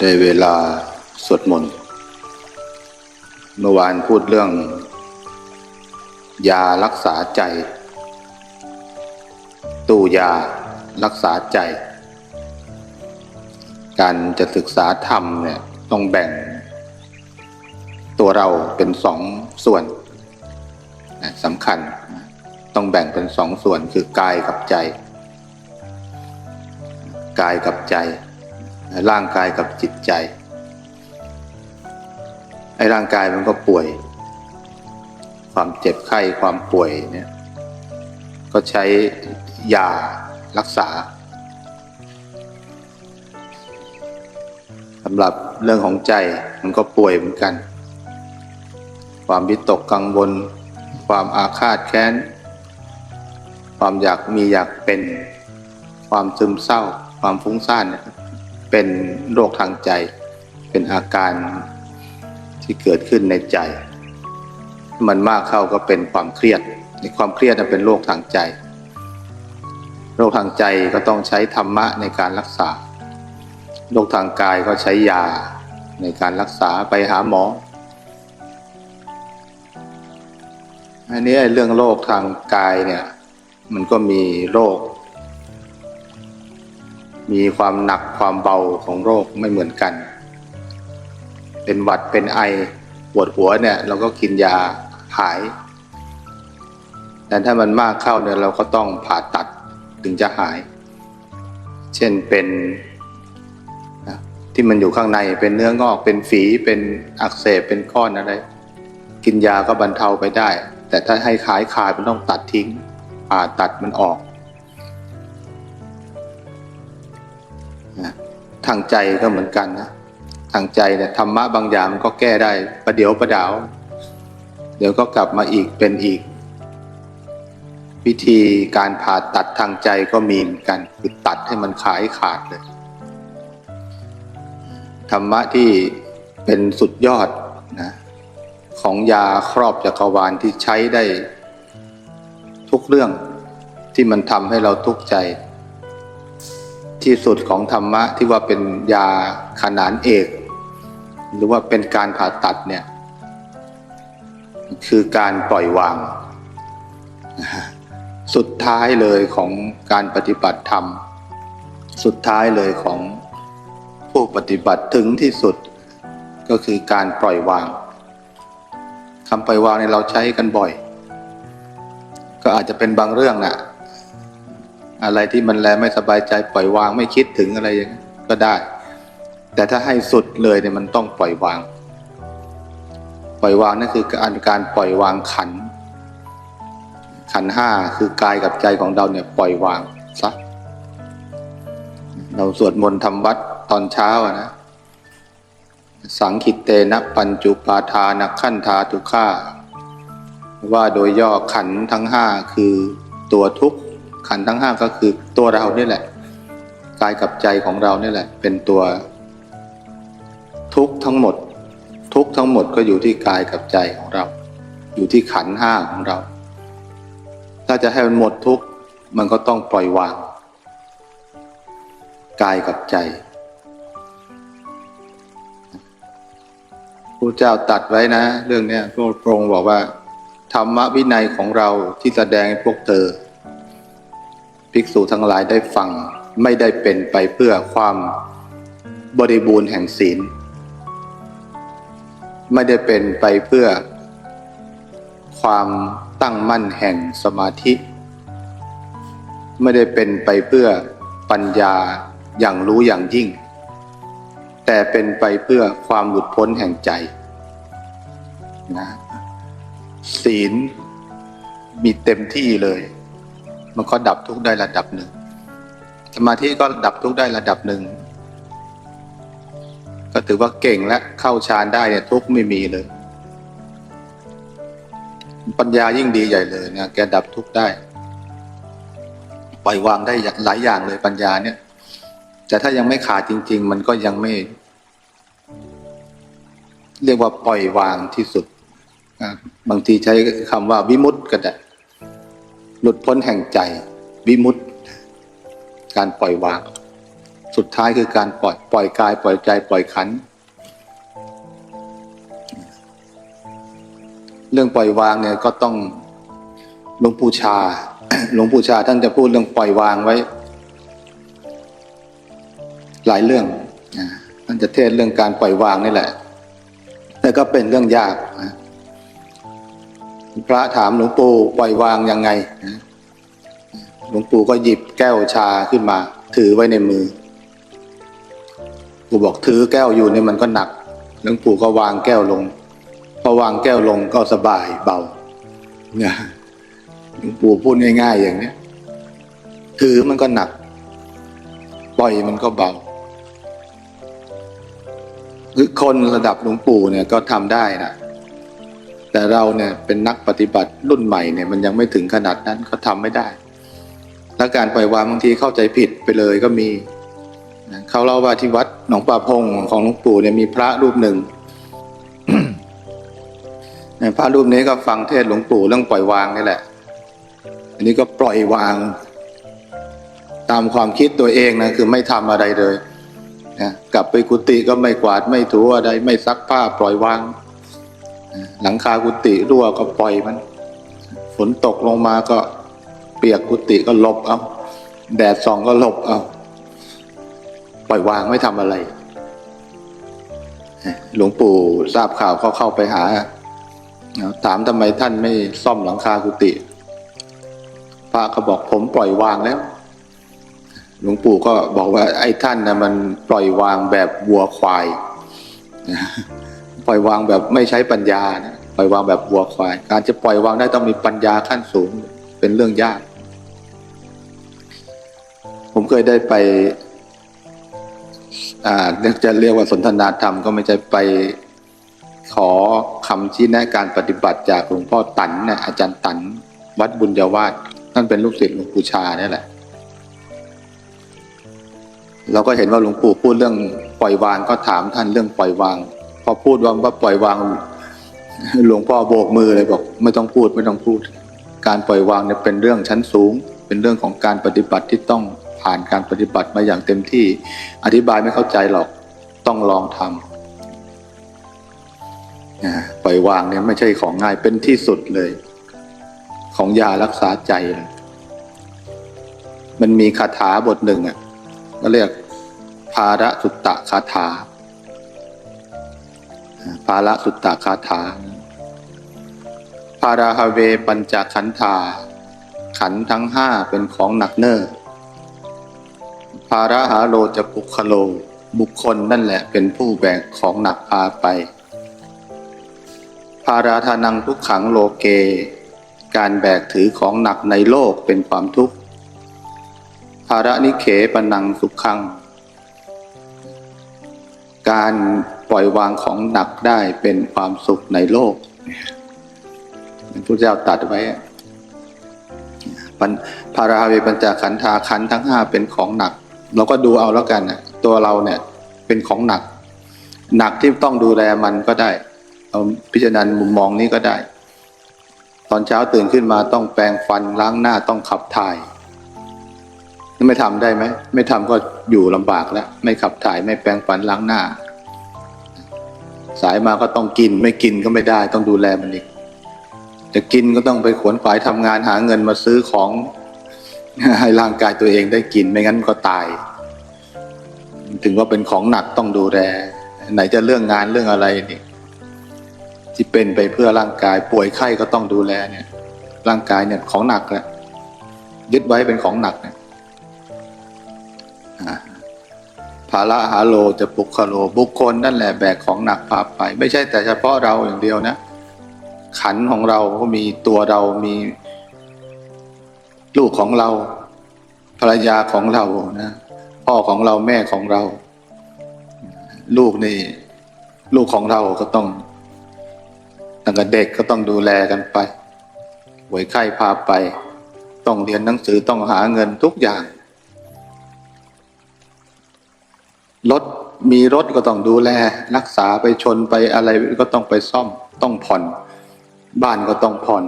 ได้เวลาสวดมนต์ เมื่อวานพูดเรื่อง ยารักษาใจ ตู้ยารักษาใจ การจะศึกษาธรรมเนี่ยต้องแบ่ง ตัวเราเป็นสองส่วนสำคัญ ต้องแบ่งเป็นสองส่วนคือกายกับใจ กายกับใจ ร่างกายกับจิตใจ ไอ้ร่างกายมันก็ป่วย ความเจ็บไข้ความป่วยเนี่ย ก็ใช้ยารักษาสำหรับเรื่องของใจมันก็ป่วยเหมือนกัน ความวิตกกังวล ความอาฆาตแค้น ความอยากมีอยากเป็น ความซึมเศร้า ความฟุ้งซ่านเนี่ย เป็นโรคทางใจ เป็นอาการที่เกิดขึ้นในใจ มันมากเข้าก็เป็นความเครียดในความเครียดน่ะเป็นโรคทางใจ โรคทางใจก็ต้องใช้ธรรมะในการรักษา โรคทางกายก็ใช้ยาในการรักษาไปหาหมอ อันนี้เรื่องโรคทางกายเนี่ย มันก็มีโรค มีความหนักความเบาของโรคไม่เหมือนกัน เป็นหวัดเป็นไอปวดหัวเนี่ย เราก็กินยาหาย แต่ถ้ามันมากเข้าเนี่ยเราก็ต้องผ่าตัดถึงจะหาย เช่นเป็นที่มันอยู่ข้างในเป็นเนื้องอกเป็นฝีเป็นอักเสบเป็นก้อนอะไร กินยาก็บรรเทาไปได้ แต่ถ้าให้ขายขาดมันต้องตัดทิ้งผ่าตัดมันออก ทางใจก็เหมือนกันนะทางใจเนี่ยธรรมะบางอย่างมันก็แก้ได้ประเดี๋ยวประดาว เดี๋ยวก็กลับมาอีกเป็นอีก วิธีการผ่าตัดทางใจก็มีเหมือนกัน คือตัดให้มันขายขาดเลยธรรมะที่เป็นสุดยอดนะของยาครอบจักรวาลที่ใช้ได้ทุกเรื่องที่มันทำให้เราทุกข์ใจ ที่สุดของธรรมะที่ว่าเป็นยาขนานเอก หรือว่าเป็นการผ่าตัดเนี่ย คือการปล่อยวาง สุดท้ายเลยของการปฏิบัติธรรม สุดท้ายเลยของผู้ปฏิบัติถึงที่สุดก็คือการปล่อยวางคำปล่อยวางในยเราใช้กันบ่อย ก็อาจจะเป็นบางเรื่องนะ อะไรที่มันแลไม่สบายใจปล่อยวางไม่คิดถึงอะไรอย่างนี้ก็ได้ แต่ถ้าให้สุดเลยเนี่ยมันต้องปล่อยวาง ปล่อยวางนั่นคือการการปล่อยวางขัน ขันห้าคือกายกับใจของเราเนี่ยปล่อยวางซะเราสวดมนต์ทำวัดตอนเช้าอะนะสังคิตเตนะปัญจุปาทานักขันธาทุกขาว่าโดยย่อขันทั้งห้าคือตัวทุกข์ ขันทั้งห้าก็คือตัวเราเนี่แหละกายกับใจของเราเนี่แหละ เป็นตัว ทุกทั้งหมด ทุกทั้งหมดก็อยู่ที่กายกับใจของเรา อยู่ที่ขันห้าของเรา ถ้าจะให้มันหมดทุกมันก็ต้องปล่อยวางกายกับใจพระเจ้าตัดไว้นะ เรื่องเนี้ยพระพระองค์บอกว่า ธรรมวินัยของเราที่แสดงให้พวกเธอ ภิกษุทั้งหลายได้ฟังไม่ได้เป็นไปเพื่อความบริบูรณ์แห่งศีล ไม่ได้เป็นไปเพื่อความตั้งมั่นแห่งสมาธิ ไม่ได้เป็นไปเพื่อปัญญาอย่างรู้อย่างยิ่ง แต่เป็นไปเพื่อความหลุดพ้นแห่งใจนะศีลมีเต็มที่เลย มันก็ดับทุกได้ระดับหนึ่ง สมาธิก็ดับทุกได้ระดับหนึ่ง ก็ถือว่าเก่งและเข้าฌานได้เนี่ยทุกไม่มีเลย ปัญญายิ่งดีใหญ่เลยเนี่ยแกดับทุกได้ ปล่อยวางได้หลายอย่างเลยปัญญาเนี่ย แต่ถ้ายังไม่ขาดจริง ๆ มันก็ยังไม่ เรียกว่าปล่อยวางที่สุด บางทีใช้คำว่าวิมุตติก็ได้ หลุดพ้นแห่งใจ วิมุตติการปล่อยวาง สุดท้ายคือการปล่อยปล่อยกาย ปล่อยใจ ปล่อยขัน เรื่องปล่อยวางเนี่ยก็ต้องหลวงปู่ชา หลวงปู่ชาท่านจะพูดเรื่องปล่อยวางไว้ หลายเรื่องท่านจะเทศเรื่องการปล่อยวางนี่แหละแต่ก็เป็นเรื่องยากนะ พระถามหลวงปู่ปล่อยวางยังไงหลวงปู่ก็หยิบแก้วชาขึ้นมา ถือไว้ในมือปู่บอกถือแก้วอยู่เนี่ยมันก็หนักหลวงปู่ก็วางแก้วลงพอวางแก้วลงก็สบายเบานะหลวงปู่พูดง่ายๆอย่างเนี้ยถือมันก็หนัก ปล่อยมันก็เบาคือคนระดับหลวงปู่เนี่ยก็ทำได้นะ แต่เราเนี่ยเป็นนักปฏิบัติรุ่นใหม่เนี่ยมันยังไม่ถึงขนาดนั้นก็ทำไม่ได้ และการปล่อยวางบางทีเข้าใจผิดไปเลยก็มีเขาเล่าว่าที่วัดหนองป่าพงของหลวงปู่เนี่ยมีพระรูปหนึ่งพระรูปนี้ก็ฟังเทศหลวงปู่เรื่องปล่อยวางนี่แหละ อันนี้ก็ปล่อยวาง ตามความคิดตัวเองนะคือไม่ทำอะไรเลยนะกลับไปกุฏิก็ไม่กวาดไม่ถูอะไรไม่ซักผ้าปล่อยวาง หลังคากุฏิรั่วก็ปล่อยมัน ฝนตกลงมาก็เปียกกุฏิก็หลบเอาแดดส่องก็หลบเอาปล่อยวางไม่ทำอะไรหลวงปู่ทราบข่าวก็เข้าไปหา ถามทำไมท่านไม่ซ่อมหลังคากุฏิพระก็บอกผมปล่อยวางแล้ว หลวงปู่ก็บอกว่าไอ้ท่านนะมันปล่อยวางแบบวัวควายนะ ปล่อยวางแบบไม่ใช้ปัญญานะปล่อยวางแบบวัวควาย การจะปล่อยวางได้ต้องมีปัญญาขั้นสูงเป็นเรื่องยาก ผมเคยได้ไป อ่าจะเรียกว่าสนทนาธรรมก็ไม่ใช่ไปขอคำชี้แนะการปฏิบัติจากหลวงพ่อตันเนี่ยอาจารย์ตัน วัดบุญญาวาสท่นเป็นลูกศิษย์หลวงปู่ชาเนี่ยแหละ เราก็เห็นว่าหลวงปู่พูดเรื่องปล่อยวางก็ถามท่านเรื่องปล่อยวาง พอพูดว่าปล่อยวาง หลวงพ่อโบกมือเลยบอก ไม่ต้องพูดไม่ต้องพูด การปล่อยวางเนี่ยเป็นเรื่องชั้นสูง เป็นเรื่องของการปฏิบัติที่ต้องผ่านการปฏิบัติมาอย่างเต็มที่ อธิบายไม่เข้าใจหรอกต้องลองทำปล่อยวางเนี่ยไม่ใช่ของง่ายเป็นที่สุดเลย ของยารักษาใจเลยมันมีคาถาบทหนึ่งอะก็เรียกภาระสุตตะคาถา ภาระสุตตะคาถาภาราฮาเวปัญจขันธา ขันทั้งห้าเป็นของหนักเน้อภาระหาโลจะปุคโล บุคคลนั่นแหละเป็นผู้แบกของหนักพาไป ภาราธานังทุกขังโลเก การแบกถือของหนักในโลกเป็นความทุกข์ ภาระนิเขปนังสุขขัง การ ปล่อยวางของหนักได้เป็นความสุขในโลกพระพุทธเจ้าตัดไว้ปัญภาราเวปัญจขันธาขันทั้งห้าเป็นของหนัก เราก็ดูเอาแล้วกันนะตัวเราเนี่ยเป็นของหนัก หนักที่ต้องดูแลมันก็ได้ เอาพิจารณามุมมองนี้ก็ได้ ตอนเช้าตื่นขึ้นมาต้องแปรงฟันล้างหน้าต้องขับถ่ายไม่ทำได้ไหมไม่ทำก็อยู่ลำบากแล้ว ไม่ขับถ่ายไม่แปรงฟันล้างหน้า สายมาก็ต้องกิน ไม่กินก็ไม่ได้ ต้องดูแลมันอีกจะกินก็ต้องไปขวนขวายทำงานหาเงินมาซื้อของให้ร่างกายตัวเองได้กินไม่งั้นก็ตาย ถึงว่าเป็นของหนักต้องดูแลไหนจะเรื่องงานเรื่องอะไรนี่ที่เป็นไปเพื่อร่างกายป่วยไข้ก็ต้องดูแลเนี่ย ร่างกายเนี่ยของหนักแหละยึดไว้เป็นของหนักเนี่ย ภาระหาโลจะปุคโล บุคคลนั่นแหละแบกของหนักพาไป ไม่ใช่แต่เฉพาะเราอย่างเดียวนะ ขันของเราก็มีตัวเรามี ลูกของเรา ภรรยาของเรานะพ่อของเราแม่ของเรา ลูกนี่ ลูกของเราก็ต้องตั้งแต่เด็กก็ต้องดูแลกันไปป่วยไข้พาไป ต้องเรียนหนังสือต้องหาเงินทุกอย่าง รถมีรถก็ต้องดูแล รักษาไปชนไปอะไรก็ต้องไปซ่อมต้องผ่อน บ้านก็ต้องผ่อน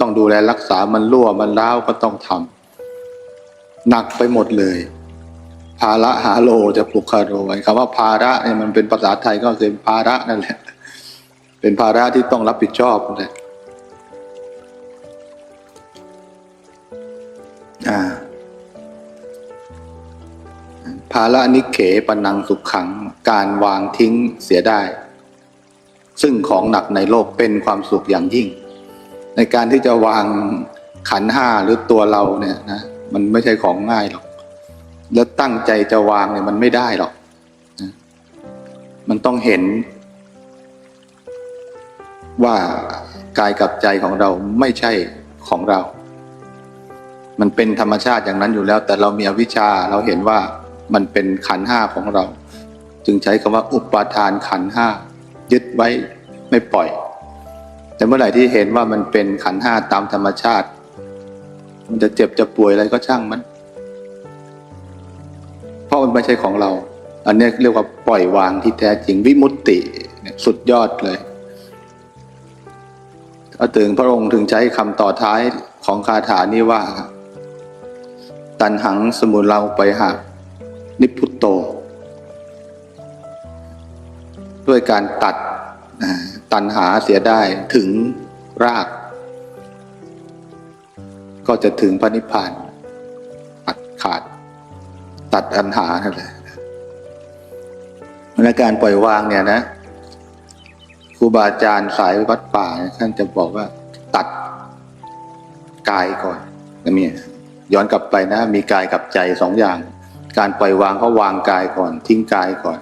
ต้องดูแลรักษามันรั่วมันร้าวก็ต้องทำหนักไปหมดเลยภาระหาโลจะปลุกคาโรไอ้คำว่าภาระเนี่ยมันเป็นภาษาไทยก็คือภาระนั่นแหละ เป็นภาระที่ต้องรับผิดชอบนั่นแหละาระนิเขปนังสุขขัง การวางทิ้งเสียได้ ซึ่งของหนักในโลกเป็นความสุขอย่างยิ่ง ในการที่จะวางขันห้าหรือตัวเราเนี่ยนะมันไม่ใช่ของง่ายหรอก แล้วตั้งใจจะวางเนี่ยมันไม่ได้หรอกนะมันต้องเห็น ว่ากายกับใจของเราไม่ใช่ของเรา มันเป็นธรรมชาติอย่างนั้นอยู่แล้ว แต่เรามีอวิชชาเราเห็นว่า มันเป็นขันห้าของเรา จึงใช้คำว่าอุปาทานขันห้ายึดไว้ไม่ปล่อย แต่เมื่อไหร่ที่เห็นว่ามันเป็นขันห้าตามธรรมชาติ มันจะเจ็บจะป่วยอะไรก็ช่างมัน เพราะมันไม่ใช่ของเรา อันนี้เรียกว่าปล่อยวางที่แท้จริงวิมุตติสุดยอดเลยก็ถึงพระองค์ถึงใช้คำต่อท้ายของคาถานี้ว่า ตันหังสมุเราไปหา นิพพุตโต ด้วยการตัดตันหาเสียได้ถึงราก ก็จะถึงพระนิพพานตัดขาด ตัดตันหานั่นแหละในการปล่อยวางเนี่ยนะครูบาอาจารย์สายวัดป่าท่านจะบอกว่า ตัดกายก่อนนะเมียย้อนกลับไปนะ มีกายกับใจสองอย่าง การปล่อยวางเขาวางกายก่อน ทิ้งกายก่อน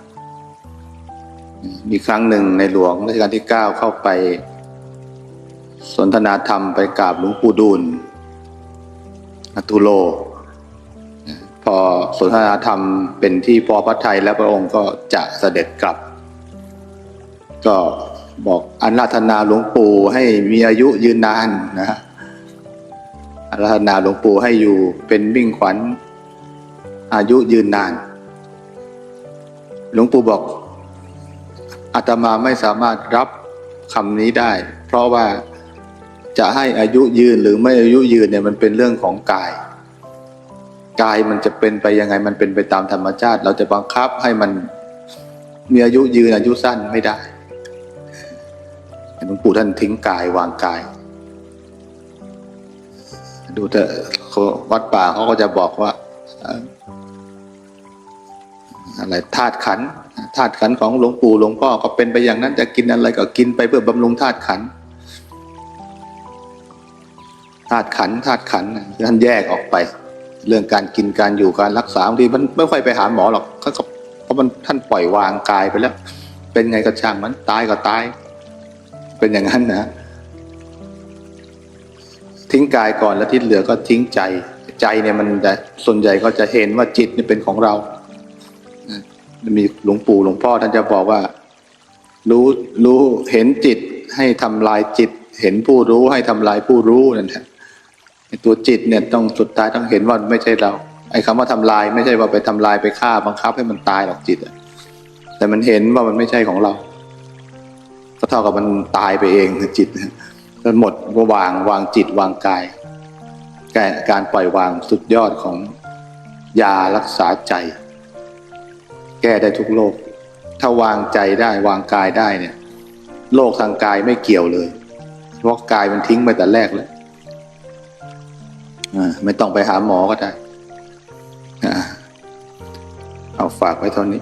มีครั้งหนึ่งในหลวงรัชกาลที่เก้าเข้าไป สนทนาธรรมไปกราบหลวงปู่ดูลอตุโล พอสนทนาธรรมเป็นที่พอพระทัยแล้วพระองค์ก็จะเสด็จกลับ ก็บอกอันราธนาหลวงปู่ให้มีอายุยืนนานนะฮะอาราธนาหลวงปู่ให้อยู่เป็นมิ่งขวัญ อายุยืนนาน หลวงปู่บอกอาตมาไม่สามารถรับคำนี้ได้ เพราะว่าจะให้อายุยืนหรือไม่อายุยืนเนี่ยมันเป็นเรื่องของกาย กายมันจะเป็นไปยังไงมันเป็นไปตามธรรมชาติ เราจะบังคับให้มันมีอายุยืนอายุสั้นไม่ได้หลวงปู่ท่านทิ้งกายวางกาย ดูเถอะวัดป่าเขาก็จะบอกว่า อะไรธาตุขันธาตุขันของหลวงปู่หลวงพ่อก็เป็นไปอย่างนั้นจะกินอะไรก็กินไปเพื่อบำรุงธาตุขันธาตุขันธาตุขันท่านแยกออกไป เรื่องการกินการอยู่การรักษาบางทีมันไม่ค่อยไปหาหมอหรอกเขาเพราะมันท่านปล่อยวางกายไปแล้ว เป็นไงก็ช่างมันตายก็ตาย เป็นอย่างนั้นนะทิ้งกายก่อนแล้วที่เหลือก็ทิ้งใจ ใจเนี่ยมันแต่ส่วนใหญ่ก็จะเห็นว่าจิตเนี่ยเป็นของเรา มีหลวงปู่หลวงพ่อท่านจะบอกว่า รู้รู้เห็นจิตให้ทำลายจิต เห็นผู้รู้ให้ทำลายผู้รู้นั่นแหละตัวจิตเนี่ยต้องสุดท้ายต้องเห็นว่าไม่ใช่เรา ไอ้คำว่าทำลายไม่ใช่ว่าไปทำลายไปฆ่าบังคับให้มันตายหรอกจิตอะแต่มันเห็นว่ามันไม่ใช่ของเราก็เท่ากับมันตายไปเองคือจิตนะก็หมดก็วางวางจิตวางกาย การปล่อยวางสุดยอดของยารักษาใจ แก้ได้ทุกโรคถ้าวางใจได้วางกายได้เนี่ยโรคทางกายไม่เกี่ยวเลยเพราะกายมันทิ้งไปแต่แรกแล้วอ่าไม่ต้องไปหาหมอก็ได้อ่าเอาฝากไว้เท่านี้